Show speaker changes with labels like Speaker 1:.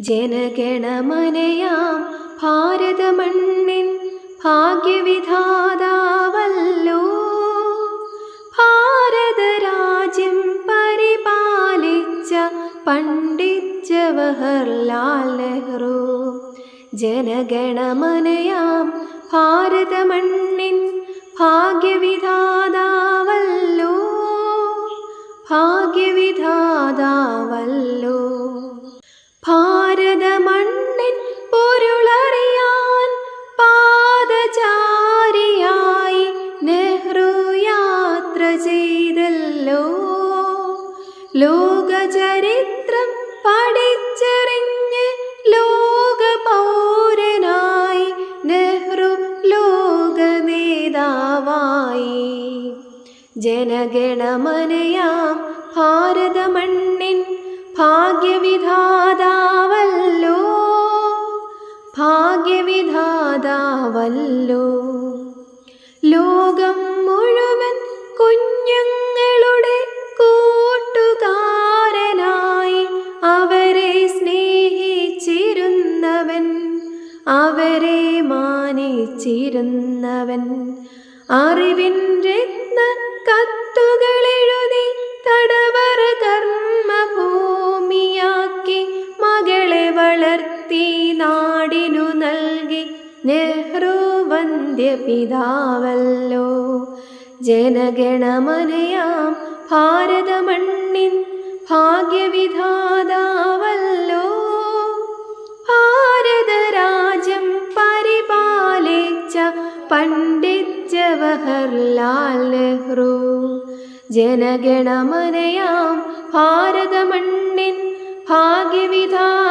Speaker 1: ജനഗണമനയാം ഭാരതമണ്ണിൻ ഭാഗ്യവിധാതാവല്ലോ. ഭാരതരാജ്യം പരിപാലിച്ച പണ്ഡിറ്റ് ജവഹർലാൽ നെഹ്റു. ജനഗണമനയാം ഭാരതമണ്ണിൻ ഭാഗ്യവിധാതാവല്ലോ. ഭാഗ്യവിധാതാവല്ലോ. ഭാരതമണ്ണിൻ ലോകചരിത്രം പഠിച്ചറിഞ്ഞ് ലോക പൗരനായി നെഹ്റു ലോക നേതാവായി ജനഗണമനയാം ഭാരതമണ്ണിൻ ഭാഗ്യവിധാതാവല്ലോ. ഭാഗ്യവിധാതാവല്ലോ. ലോകം അവരെ മാനിച്ചിരുന്നവൻ. അറിവിൻ രത്ന കത്തുകളെഴുതി തടവറ കർമ്മഭൂമിയാക്കി മകളെ വളർത്തി നാടിനു നൽകി. നെഹ്റു വന്ധ്യ പിതാവല്ലോ ജനഗണമനയാം ഭാരതമണ്ണിൻ ഭാഗ്യവിധാതാവല്ലോ പണ്ഡിറ്റ് ജവഹർലാൽ നെഹ്റു. ജനഗണമനയാം ഭാരതമണ്ണിൻ ഭാഗ്യവിധാതാവല്ലോ